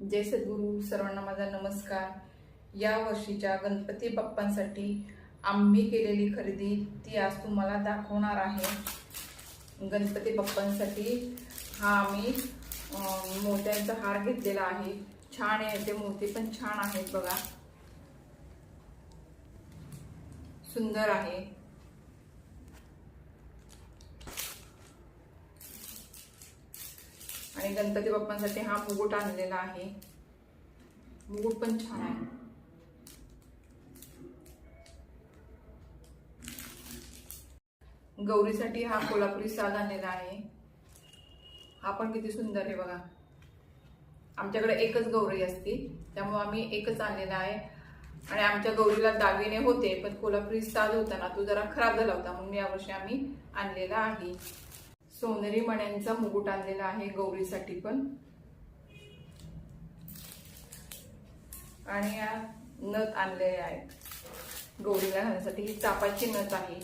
जय सद्गुरू सर्वांना माझा नमस्कार. या वर्षीच्या गणपती बाप्पांसाठी आम्ही केलेली खरेदी ती आज तुम्हाला दाखवणार आहे. गणपती बाप्पांसाठी हा आम्ही मोत्यांचा हार घेतलेला आहे. छान आहे ते मोती पण छान आहेत बघा. सुंदर आहे. आणि गणपती बाप्पांसाठी हा मुकुट आणलेला आहे. मुकुट पण छान आहे. गौरीसाठी हा कोल्हापुरी साज आणलेला आहे. हा पण किती सुंदर आहे बघा. आमच्याकडे एकच गौरी असती. त्यामुळे आम्ही एकच आणलेला आहे. आणि आमच्या गौरीला दागिने होते पण कोल्हापुरी साज होता ना तो जरा खराब झाला होता म्हणून यावर्षी आम्ही आणलेला आहे. सोनेरी मण्यांचा मुकुट आणलेला आहे गौरीसाठी पण. आणि या नथ आणलेल्या आहेत. गौरीला घालण्यासाठी ही चापाची नथ आहे.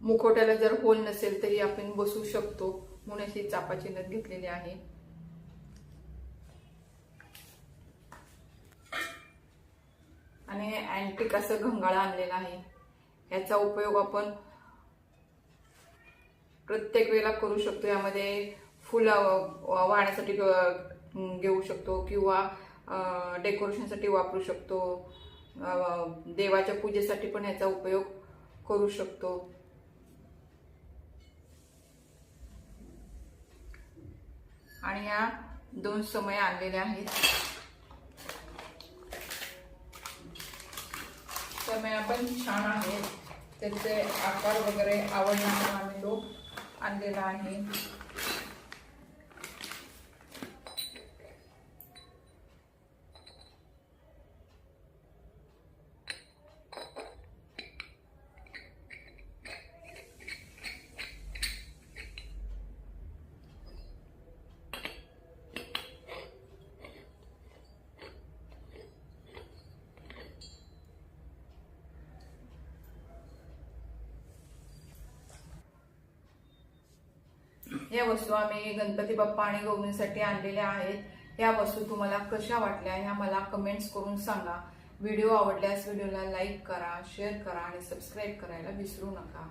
मुखोट्याला जर होल नसेल तरी आपण बसू शकतो म्हणून अशी चापाची नथ घेतलेली आहे. हे अँटिक असं घंगाळा आणलेला आहे याचा उपयोग आपण प्रत्येक वेळेला करू शकतो. यामध्ये फुलं वाहण्यासाठी घेऊ शकतो किंवा डेकोरेशनसाठी वापरू शकतो. देवाच्या पूजेसाठी पण याचा उपयोग करू शकतो. आणि या दोन समय आणलेल्या आहेत. समय पण छान आहेत त्याचे आकार वगैरे आवडणार आम्ही लोक आणलेला आहे. या वस्तू आम्ही गणपती बाप्पा आणि गौरींसाठी आणलेल्या आहेत. या वस्तू तुम्हाला कशा वाटल्या ह्या मला कमेंट्स करून सांगा. व्हिडिओ आवडल्यास व्हिडिओला लाईक करा शेअर करा आणि सबस्क्राईब करायला विसरू नका.